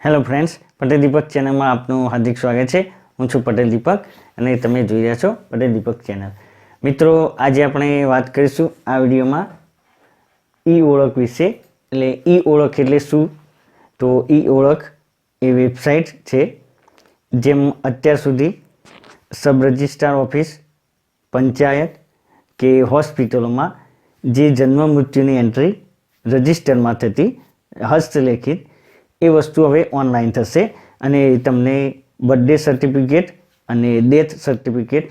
Hello friends Patel દીપક ચેનલમાં આપનું હાર્દિક સ્વાગત છે. હું છું પટેલ દીપક અને તમે જોઈ રહ્યા છો પટેલ દીપક ચેનલ મિત્રો, આજે આપણે વાત કરીશું આ વિડીયોમાં ઈ ઓળખ વિશે, એટલે ઈ ઓળખ એટલે શું? તો ઈ ઓળખ એ વેબસાઇટ છે, જેમ અત્યાર સુધી સબ રજિસ્ટ્રાર ઓફિસ પંચાયત કે હોસ્પિટલોમાં જે જન્મ મૃત્યુની એન્ટ્રી રજિસ્ટરમાં થતી, હસ્તલેખિત એ વસ્તુ હવે ઓનલાઈન થશે અને તમને બર્થડે સર્ટિફિકેટ અને ડેથ સર્ટિફિકેટ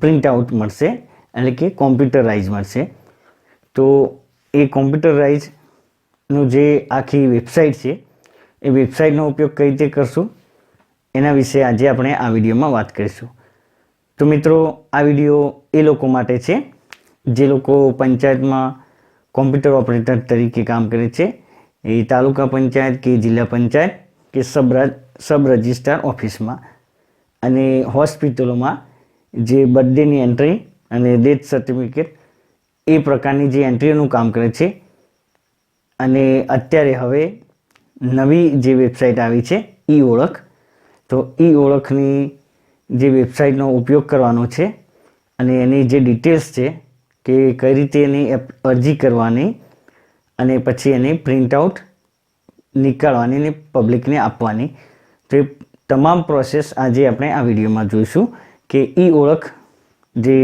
પ્રિન્ટ આઉટ મળશે, એટલે કે કોમ્પ્યુટરાઇઝ મળશે. તો એ કોમ્પ્યુટરાઇઝનું જે આખી વેબસાઇટ છે, એ વેબસાઇટનો ઉપયોગ કઈ રીતે કરશું? એના વિશે આજે આપણે આ વિડીયોમાં વાત કરીશું. તો મિત્રો, આ વીડિયો એ લોકો માટે છે, જે લોકો પંચાયતમાં કોમ્પ્યુટર ઓપરેટર તરીકે કામ કરે છે. એ તાલુકા પંચાયત કે જિલ્લા પંચાયત કે સબ સબ રજિસ્ટ્રાર ઓફિસમાં અને હોસ્પિટલોમાં જે બર્થડેની એન્ટ્રી અને ડેથ સર્ટિફિકેટ એ પ્રકારની જે એન્ટ્રીઓનું કામ કરે છે. અને અત્યારે હવે નવી જે વેબસાઇટ આવી છે ઈ ઓળખ તો ઈ ઓળખની જે વેબસાઇટનો ઉપયોગ કરવાનો છે અને એની જે ડિટેલ્સ છે કે કઈ રીતે એની અરજી કરવાની અને પછી એની પ્રિન્ટ આઉટ નીકાળવાની અને પબ્લિકને આપવાની. તો એ તમામ પ્રોસેસ આજે આપણે આ વિડીયોમાં જોઈશું કે ઈ ઓળખ જે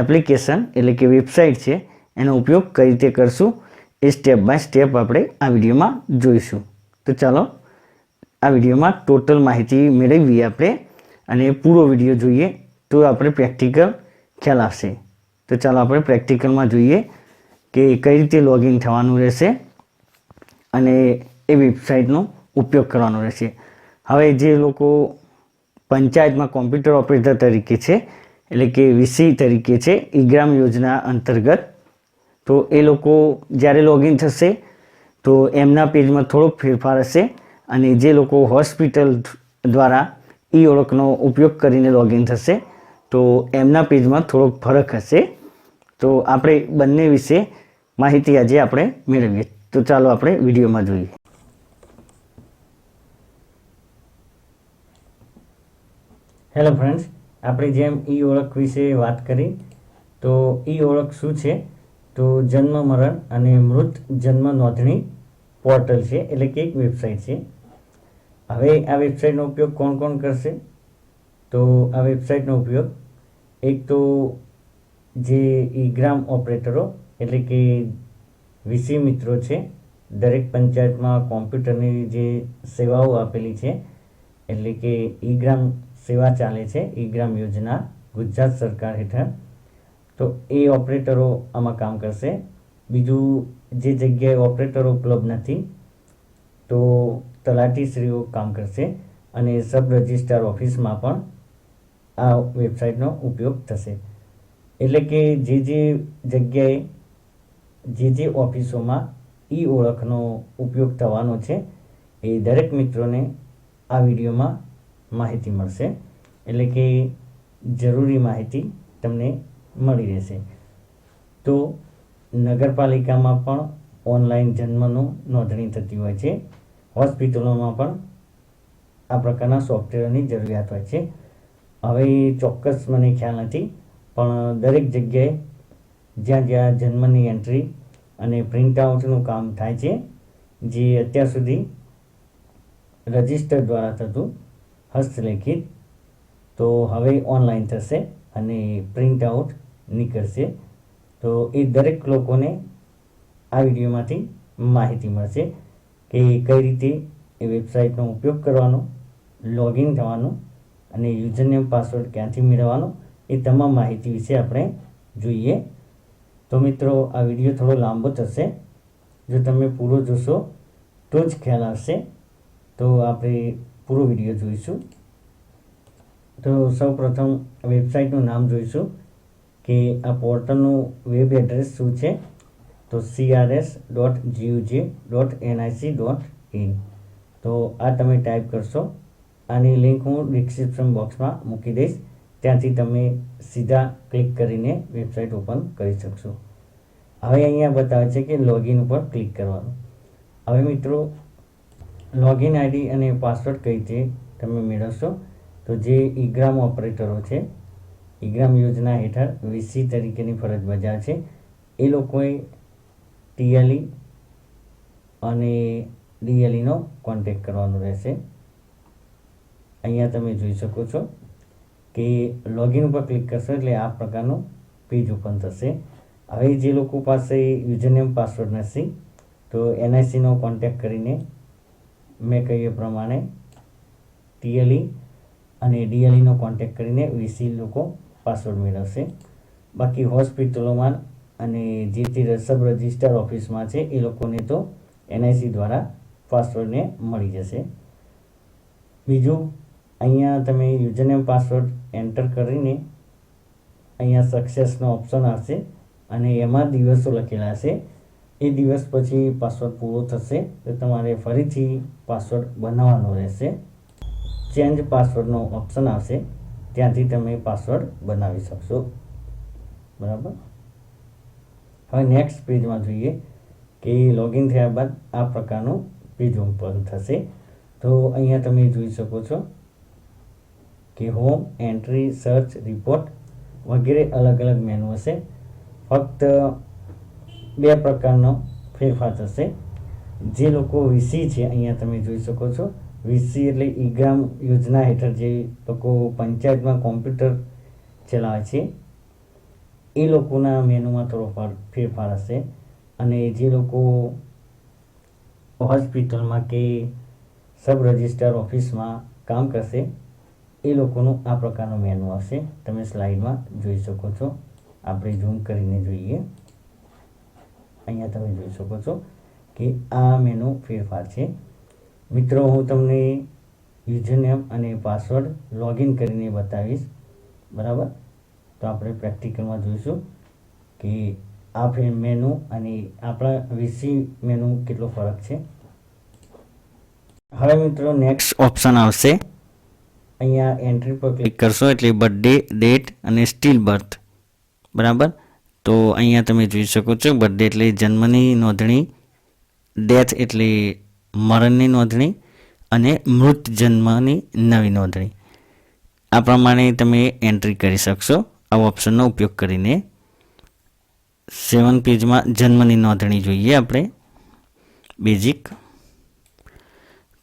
એપ્લિકેશન એટલે કે વેબસાઇટ છે, એનો ઉપયોગ કઈ રીતે કરશું એ સ્ટેપ બાય સ્ટેપ આપણે આ વિડીયોમાં જોઈશું. તો ચાલો, આ વિડીયોમાં ટોટલ માહિતી મેળવીએ આપણે અને પૂરો વીડિયો જોઈએ તો આપણે પ્રેક્ટિકલ ખ્યાલ આવશે. તો ચાલો આપણે પ્રેક્ટિકલમાં જોઈએ કે કઈ રીતે લોગિન થવાનું રહેશે અને એ વેબસાઇટનો ઉપયોગ કરવાનો રહેશે. હવે જે લોકો પંચાયતમાં કોમ્પ્યુટર ઓપરેટર તરીકે છે, એટલે કે વીસી તરીકે છે, ઈગ્રામ યોજના અંતર્ગત, તો એ લોકો જ્યારે લોગિન થશે, તો એમના પેજમાં થોડોક ફેરફાર હશે અને જે લોકો હોસ્પિટલ દ્વારા ઈ ઓળખનો ઉપયોગ કરીને લોગિન થશે, તો એમના પેજમાં થોડોક ફરક હશે. તો આપણે બંને વિશે માહિતી આજે આપણે મેળવીએ. તો ચાલો આપણે વિડીયોમાં જોઈએ. હેલો ફ્રેન્ડ્સ આપણે જેમ ઈ ઓળખ વિશે વાત કરી, તો ઈ ઓળખ શું છે? તો જન્મ મરણ અને મૃત જન્મ નોંધણી પોર્ટલ છે, એટલે કે એક વેબસાઇટ છે. હવે આ વેબસાઇટનો ઉપયોગ કોણ કોણ કરશે? તો આ વેબસાઇટનો ઉપયોગ એક તો જે ઈ ગ્રામ ઓપરેટરો એટલે કે વિષય મિત્રો છે, દરેક પંચાયતમાં કોમ્પ્યુટરની જે સેવાઓ આપેલી છે, એટલે કે ઈગ્રામ સેવા ચાલે છે, ઈગ્રામ યોજના ગુજરાત સરકાર હેઠળ. તો એ ઓપરેટરો આમાં કામ કરશે. બીજું જે જગ્યાએ ઓપરેટરો ઉપલબ્ધ નથી, તો તલાટીશ્રીઓ કામ કરશે અને સબ રજિસ્ટ્રાર ઓફિસમાં પણ આ વેબસાઇટનો ઉપયોગ થશે. એટલે કે જે જે જગ્યાએ જે જે ઓફિસોમાં ઈ ઓળખનો ઉપયોગ થવાનો છે, એ દરેક મિત્રોને આ વિડીયોમાં માહિતી મળશે. એટલે કે જરૂરી માહિતી તમને મળી રહેશે. તો નગરપાલિકામાં પણ ઓનલાઈન જન્મનું નોંધણી થતી હોય છે. હોસ્પિટલોમાં પણ આ પ્રકારના સોફ્ટવેરની જરૂરિયાત હોય છે. હવે ચોક્કસ મને ખ્યાલ નથી, પણ દરેક જગ્યાએ જ્યાં જ્યાં જન્મની એન્ટ્રી અને પ્રિન્ટ આઉટનું કામ થાય છે, જે અત્યાર સુધી રજિસ્ટર દ્વારા થતું હસ્તલેખિત, તો હવે ઓનલાઈન થશે અને પ્રિન્ટ આઉટ નીકળશે. તો એ દરેક લોકોને આ વિડીયોમાંથી માહિતી મળશે કે કઈ રીતે એ વેબસાઇટનો ઉપયોગ કરવાનો લોગિન થવાનું અને યુઝરનેમ પાસવર્ડ ક્યાંથી મેળવવાનો, એ તમામ માહિતી વિશે આપણે જોઈએ. તો મિત્રો, આ વીડિયો થોડો લાંબો થશે. જો તમે પૂરો જોશો, તો જ ખ્યાલ આવશે. તો આપણે પૂરો વીડિયો જોઈશું. તો સૌ પ્રથમ વેબસાઇટનું નામ જોઈશું, કે આ પોર્ટલનું વેબ એડ્રેસ શું છે? તો CRS dot GUJ dot NIC dot in તો આ તમે ટાઈપ કરશો. આની લિંક હું ડિસ્ક્રિપ્શન બોક્સમાં મૂકી દઈશ. ત્યાંથી તમે સીધા ક્લિક કરીને વેબસાઇટ ઓપન કરી શકશો. હવે અહીંયા બતાવે છે કે લોગિન ઉપર ક્લિક કરવાનું. હવે મિત્રો લોગિન આઈડી અને પાસવર્ડ કઈ રીતે તમે મેળવશો? તો જે ઇગ્રામ ઓપરેટરો છે, ઈગ્રામ યોજના હેઠળ વીસી તરીકેની ફરજ બજાવે છે. એ લોકોએ ટીએલઈ અને ડીએલઈનો કોન્ટેક કરવાનો રહેશે. અહીંયા તમે જોઈ શકો છો. કે લોગિન ઉપર ક્લિક કરશો એટલે આ પ્રકારનું પેજ ઓપન થશે. હવે જે લોકો પાસે યુઝરનેમ પાસવર્ડ નથી, તો એનઆઈસીનો કોન્ટેક્ટ કરીને મેં કહ્યું એ પ્રમાણે ટીએલઈ અને ડીએલઈનો કોન્ટેક્ટ કરીને વીસી લોકો પાસવર્ડ મેળવશે. બાકી હોસ્પિટલોમાં અને જે તે સબ રજિસ્ટર ઓફિસમાં છે, એ લોકોને તો એનઆઈસી દ્વારા પાસવર્ડને મળી જશે. બીજું અહીંયા તમે યુઝરનેમ પાસવર્ડ એન્ટર કરીને અહીંયા સક્સેસનો ઓપ્શન આવશે અને એમાં દિવસો લખેલા હશે. એ દિવસ પછી પાસવર્ડ પૂરો થશે તો તમારે ફરીથી પાસવર્ડ બનાવવાનો રહેશે. ચેન્જ પાસવર્ડનો ઓપ્શન આવશે. ત્યાંથી તમે પાસવર્ડ બનાવી શકશો. બરાબર? હવે નેક્સ્ટ પેજમાં જોઈએ કે લોગિન થયા બાદ આ પ્રકારનું પેજ ઓપન થશે. તો અહીંયા તમે જોઈ શકો છો કે હોમ એન્ટ્રી સર્ચ રિપોર્ટ વગેરે અલગ અલગ મેનુ હશે. ફક્ત બે પ્રકારનો ફેરફાર થશે. જે લોકો વીસી છે, અહીંયા તમે જોઈ શકો છો. વીસી એટલે ઈગ્રામ યોજના હેઠળ જે લોકો પંચાયતમાં કોમ્પ્યુટર ચલાવે છે, એ લોકોના મેનુમાં થોડો ફર- ફેરફાર હશે. અને જે લોકો હોસ્પિટલમાં કે સબ રજિસ્ટર ઓફિસમાં કામ કરશે એ લોકોનું આ પ્રકારનું મેનુ આવશે તમે સ્લાઇડમાં જોઈ શકો છો. આપણે ઝૂમ કરીને જોઈએ. અહીંયા તમે જોઈ શકો છો કે આ મેનુ ફેરફાર છે. મિત્રો, હું તમને યુઝરનેમ અને પાસવર્ડ લોગિન કરીને બતાવીશ. બરાબર? તો આપણે પ્રેક્ટિકલમાં જોઈશું કે આ મેનુ અને આપણા વીસી મેનુ કેટલો ફરક છે. હવે મિત્રો નેક્સ્ટ ઓપ્શન આવશે. અહીંયા એન્ટ્રી પર ક્લિક કરશો એટલે બર્થડે ડેટ અને સ્ટીલ બર્થ બરાબર? તો અહીંયા તમે જોઈ શકો છો બર્થડે એટલે જન્મની નોંધણી ડેથ એટલે મરણની નોંધણી અને મૃત જન્મની નવી નોંધણી. આ પ્રમાણે તમે એન્ટ્રી કરી શકશો. આ ઓપ્શનનો ઉપયોગ કરીને સેવન પેજમાં જન્મની નોંધણી જોઈએ આપણે. બેઝિક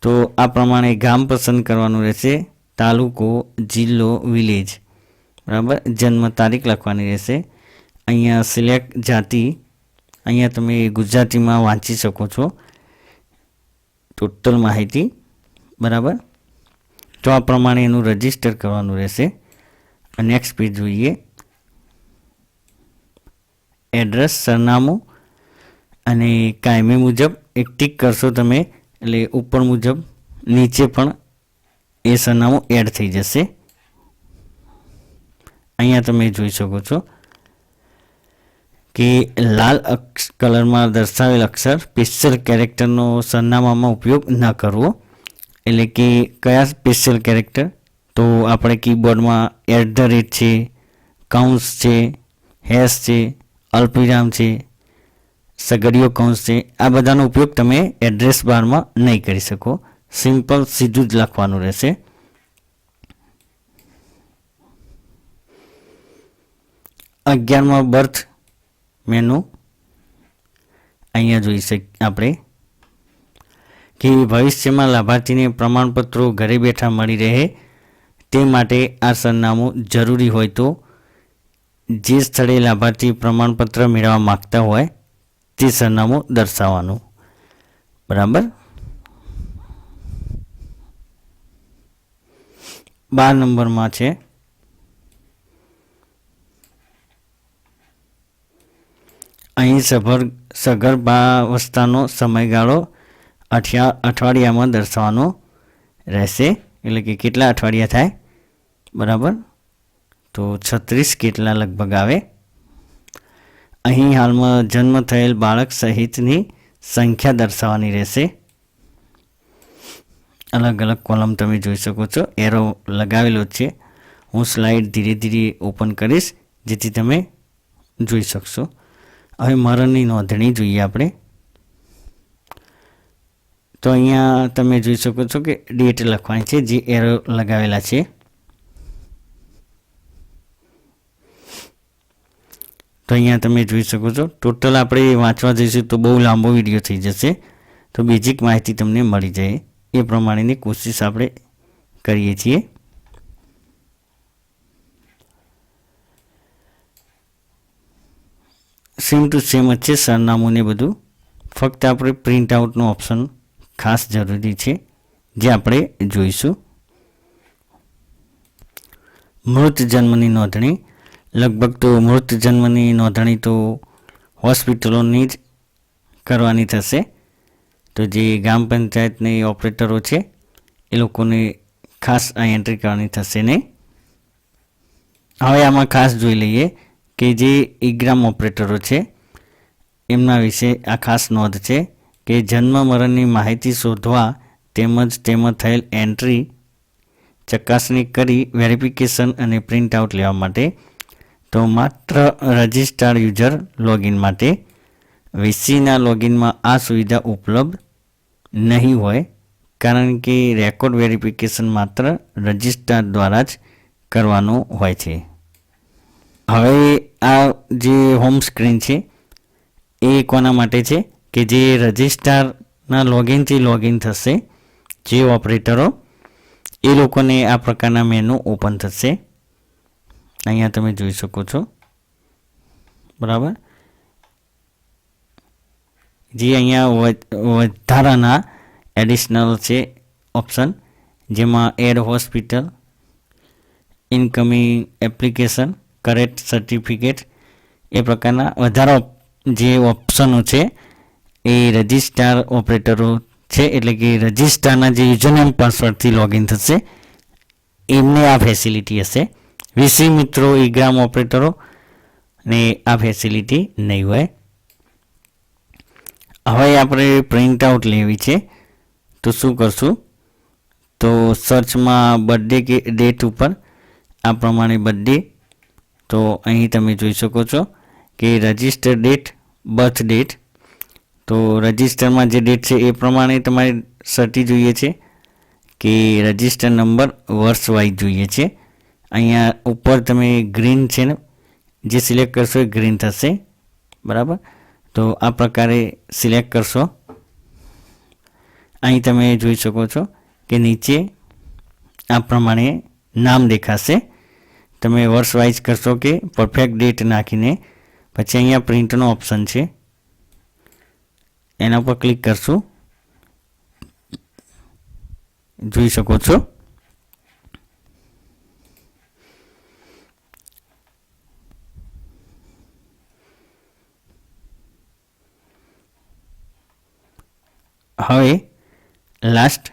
તો આ પ્રમાણે ગામ પસંદ કરવાનું રહેશે. તાલુકો, જિલ્લો, વિલેજ. બરાબર? જન્મ તારીખ લખવાની રહેશે. અહીંયા સિલેક્ટ જાતિ, અહીંયા તમે ગુજરાતીમાં વાંચી શકો છો. ટોટલ માહિતી. બરાબર? તો આ પ્રમાણે એનું રજિસ્ટર કરવાનું રહેશે. નેક્સ્ટ પેજ જોઈએ. એડ્રેસ, સરનામું અને કાયમી મુજબ એક ટીક કરશો તમે. એટલે ઉપર મુજબ નીચે પણ એ સરનામું એડ થઈ જશે. અહીંયા તમે જોઈ શકો છો કે લાલ અક્ષ કલરમાં દર્શાવેલ અક્ષર સ્પેશિયલ કેરેક્ટરનો સરનામામાં ઉપયોગ ન કરવો. એટલે કે કયા સ્પેશિયલ કેરેક્ટર તો આપણે કીબોર્ડમાં એટ ધ રેટ છે કાઉન્સ છે હેશ છે, અલ્પવિરામ છે, સગડીયો કૌંસ છે, આ બધાનો ઉપયોગ તમે એડ્રેસ બારમાં નહીં કરી શકો. સિમ્પલ સીધું જ લખવાનું રહેશે અગિયારમાં બર્થ મેનુ અહીંયા જોઈ શક આપણે કે ભવિષ્યમાં લાભાર્થીને પ્રમાણપત્રો ઘરે બેઠા મળી રહે તે માટે આ સરનામું જરૂરી હોય તો જે સ્થળે લાભાર્થી પ્રમાણપત્ર મેળવવા માગતા હોય તે સરનામું દર્શાવવાનું બરાબર બાર નંબરમાં છે. અહીં સભર, સગર્ભાવસ્થાનો સમયગાળો અઠિયા, અઠવાડિયામાં દર્શાવવાનો રહેશે. એટલે કે કેટલા અઠવાડિયા થાય? બરાબર? તો છત્રીસ કેટલા લગભગ આવે? અહીં હાલમાં જન્મ થયેલ બાળક સહિતની સંખ્યા દર્શાવવાની રહેશે. અલગ અલગ કોલમ તમે જોઈ શકો છો. એરો લગાવેલો છે. હું સ્લાઇડ ધીરે ધીરે ઓપન કરીશ, જેથી તમે જોઈ શકશો. હવે મરણની નોંધણી જોઈએ આપણે. તો અહીંયા તમે જોઈ શકો છો કે ડેટ લખવાની છે, જે એરો લગાવેલા છે. તો અહીંયા તમે જોઈ શકો છો. ટોટલ આપણે વાંચવા જઈશું તો બહુ લાંબો વીડિયો થઈ જશે. તો બેઝિક માહિતી તમને મળી જાય. એ પ્રમાણેની કોશિશ આપણે કરીએ છીએ. સેમ ટુ સેમ જ છે સરનામું ને બધું. ફક્ત આપણે પ્રિન્ટ આઉટનું ઓપ્શન ખાસ જરૂરી છે જે આપણે જોઈશું. મૃત જન્મની નોંધણી. લગભગ તો મૃત જન્મની નોંધણી તો હોસ્પિટલોની જ કરવાની થશે. તો જે ગ્રામ પંચાયતની ઓપરેટરો છે, એ લોકોને ખાસ આ એન્ટ્રી કરવાની થશે નહીં. હવે આમાં ખાસ જોઈ લઈએ કે જે ઇગ્રામ ઓપરેટરો છે, એમના વિશે આ ખાસ નોંધ છે કે જન્મ મરણની માહિતી શોધવા તેમજ તેમાં થયેલ એન્ટ્રી ચકાસણી કરી વેરિફિકેશન અને પ્રિન્ટ આઉટ લેવા માટે, તો માત્ર રજિસ્ટર્ડ યુઝર લોગિન માટે વીસીના લોગિનમાં આ સુવિધા ઉપલબ્ધ નહીં હોય, કારણ કે રેકોર્ડ વેરિફિકેશન માત્ર રજિસ્ટર દ્વારા જ કરવાનું હોય છે. હવે આ જે હોમ સ્ક્રીન છે, એ કોના માટે છે? કે જે રજિસ્ટરના લોગિનથી લોગિન થશે, જે ઓપરેટરો, એ લોકોને આ પ્રકારના મેનુ ઓપન થશે. અહીંયા તમે જોઈ શકો છો. બરાબર? જે અહીંયા વધારાના એડિશનલ છે ઓપ્શન જેમાં add hospital incoming application correct certificate એ પ્રકારના વધારા જે ઓપ્શનો છે, એ રજિસ્ટ્રાર ઓપરેટરો છે, એટલે કે રજિસ્ટ્રારના જે યુઝરનેમ પાસવર્ડથી લોગિન થશે, એમને આ ફેસિલિટી હશે. વીસી મિત્રો ઈગ્રામ ઓપરેટરો ને આ ફેસિલિટી નહીં હોય. હવે આપણે પ્રિન્ટ આઉટ લેવી છે. તો શું કરશું? તો સર્ચમાં બર્થડે કે ડેટ ઉપર, આ પ્રમાણે બર્થડે તો અહીં તમે જોઈ શકો છો કે રજિસ્ટર ડેટ બર્થ ડેટ તો રજિસ્ટરમાં જે ડેટ છે એ પ્રમાણે તમારે સર્ટી જોઈએ છે કે રજિસ્ટર નંબર વર્ષ વાઇઝ જોઈએ છે. અહીંયા ઉપર તમે ગ્રીન છે ને, જે સિલેક્ટ કરશો એ ગ્રીન થશે. બરાબર? તો આ પ્રકારે સિલેક્ટ કરશો. અહીં તમે જોઈ શકો છો કે નીચે આ પ્રમાણે નામ દેખાશે. તમે વર્ષ વાઇઝ કરશો કે પરફેક્ટ ડેટ નાખીને પછી અહીંયા પ્રિન્ટનો ઓપ્શન છે. એના પર ક્લિક કરશું. જોઈ શકો છો? હવે લાસ્ટ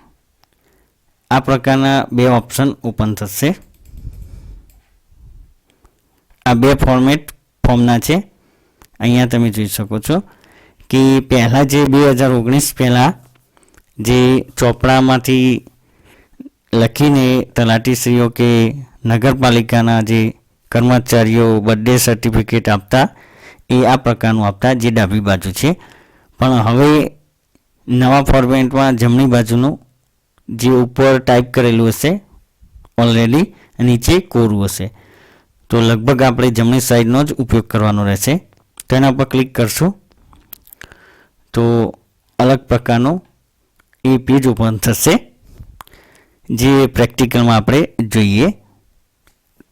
આ પ્રકારના બે ઓપ્શન ઓપન થશે. આ બે ફોર્મેટ ફોર્મના છે. અહીંયા તમે જોઈ શકો છો કે પહેલાં જે બે હજાર ઓગણીસ પહેલાં જે ચોપડામાંથી લખીને તલાટીશ્રીઓ કે નગરપાલિકાના જે કર્મચારીઓ બર્થડે સર્ટિફિકેટ આપતા, એ આ પ્રકારનું આપતા જે ડાબી બાજુ છે. પણ હવે નવા ફોર્મેટમાં જમણી બાજુનું જે ઉપર ટાઈપ કરેલું હશે ઓલરેડી નીચે કોરું હશે. તો લગભગ આપણે જમણી સાઈડનો જ ઉપયોગ કરવાનો રહેશે. તેના પર ક્લિક કરશું. તો અલગ પ્રકારનું એ પેજ ઓપન થશે, જે પ્રેક્ટિકલમાં આપણે જોઈએ.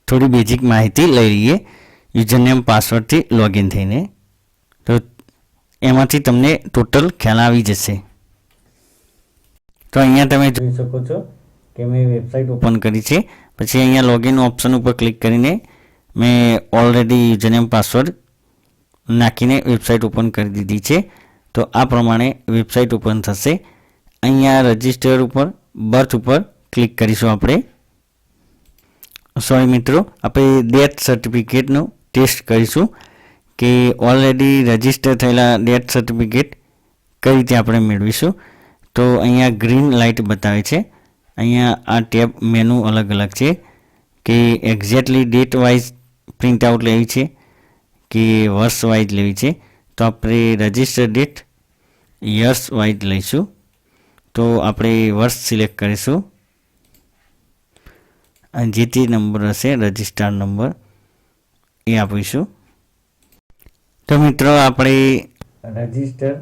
થોડી બેઝિક માહિતી લઈ લઈએ. યુઝરનેમ પાસવર્ડથી લોગિન થઈને. તો એમાંથી તમને ટોટલ ખ્યાલ આવી જશે. તો અહીંયા તમે જોઈ શકો છો કે મેં વેબસાઇટ ઓપન કરી છે. પછી અહીંયા લોગિન ઓપ્શન ઉપર ક્લિક કરીને મેં ઓલરેડી યુઝરનેમ પાસવર્ડ નાખીને વેબસાઇટ ઓપન કરી દીધી છે. તો આ પ્રમાણે વેબસાઇટ ઓપન થશે. અહીંયા રજિસ્ટર ઉપર બર્થ ઉપર ક્લિક કરીશું આપણે. સોરી મિત્રો આપણે ડેથ સર્ટિફિકેટનું ટેસ્ટ કરીશું. કે ઓલરેડી રજિસ્ટર થયેલા ડેથ સર્ટિફિકેટ કઈ રીતે આપણે મેળવીશું? તો અહીંયા ગ્રીન લાઇટ બતાવે છે. અહીંયા આ ટેબ મેનુ અલગ અલગ છે. કે exactly date wise print out લેવી છે કે વર્ષ વાઇઝ લેવી છે. તો આપણે રજિસ્ટર ડેટ યર્સ વાઇઝ લઈશું. તો આપણે વર્ષ સિલેક્ટ કરીશું. જે તે નંબર હશે રજિસ્ટર નંબર એ આપીશું. તો મિત્રો આપણે રજિસ્ટર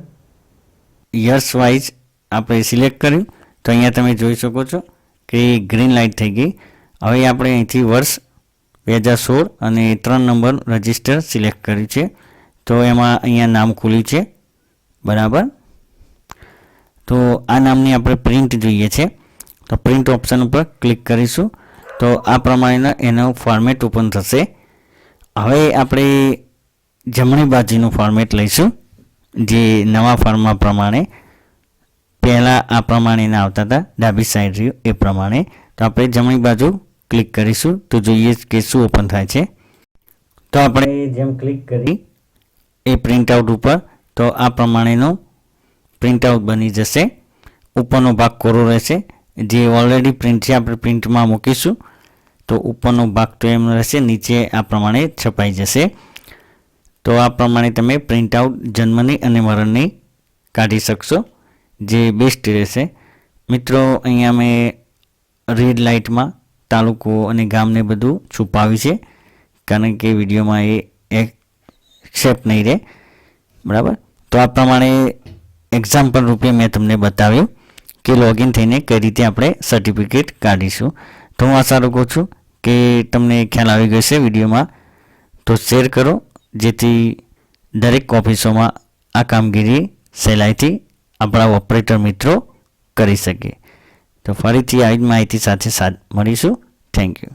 યર્સ વાઇઝ આપણે સિલેક્ટ કર્યું. તો અહીંયા તમે જોઈ શકો છો કે ગ્રીન લાઇટ થઈ ગઈ. હવે આપણે અહીંથી વર્ષ બે હજાર સોળ અને ત્રણ નંબર રજિસ્ટર સિલેક્ટ કર્યું છે. તો એમાં અહીંયા નામ ખુલ્યું છે. બરાબર? તો આ નામની આપણે પ્રિન્ટ જોઈએ છે. તો પ્રિન્ટ ઓપ્શન ઉપર ક્લિક કરીશું. તો આ પ્રમાણેના એનો ફોર્મેટ ઓપન થશે. હવે આપણે જમણી બાજુનું ફોર્મેટ લઈશું. જે નવા ફોર્મમાં પ્રમાણે પહેલાં આ પ્રમાણેના આવતા હતા, ડાબી સાઈડ રહ્યું એ પ્રમાણે. તો આપણે જમણી બાજુ ક્લિક કરીશું તો જોઈએ કે શું ઓપન થાય છે. તો આપણે જેમ ક્લિક કરી એ પ્રિન્ટઆઉટ ઉપર, તો આ પ્રમાણેનો પ્રિન્ટઆઉટ બની જશે. ઉપરનો ભાગ કોરો રહેશે. જે ઓલરેડી પ્રિન્ટ છે, આપણે પ્રિન્ટમાં મૂકીશું. તો ઉપરનો ભાગ તો એમ રહેશે, નીચે આ પ્રમાણે છપાઈ જશે. તો આ પ્રમાણે તમે પ્રિન્ટઆઉટ જન્મની અને મરણની કાઢી શકશો, જે બેસ્ટ રહેશે. મિત્રો, અહીંયા મેં રેડ લાઇટમાં તાલુકો અને ગામને બધું છુપાવ્યું છે, કારણ કે વિડીયોમાં એ એક્સેપ્ટ નહીં રહે. બરાબર? તો આ પ્રમાણે એક્ઝામ્પલ રૂપે મેં તમને બતાવ્યું કે લોગિન થઈને કઈ રીતે આપણે સર્ટિફિકેટ કાઢીશું. તો હું આશા રાખું છું કે તમને ખ્યાલ આવી ગયો છે વિડીયોમાં. તો શેર કરો જેથી દરેક ઓફિસોમાં આ કામગીરી સહેલાઈથી આપણા ઓપરેટર મિત્રો કરી શકે. તો ફરીથી આવી જ માહિતી સાથે સાથ મળીશું. Thank you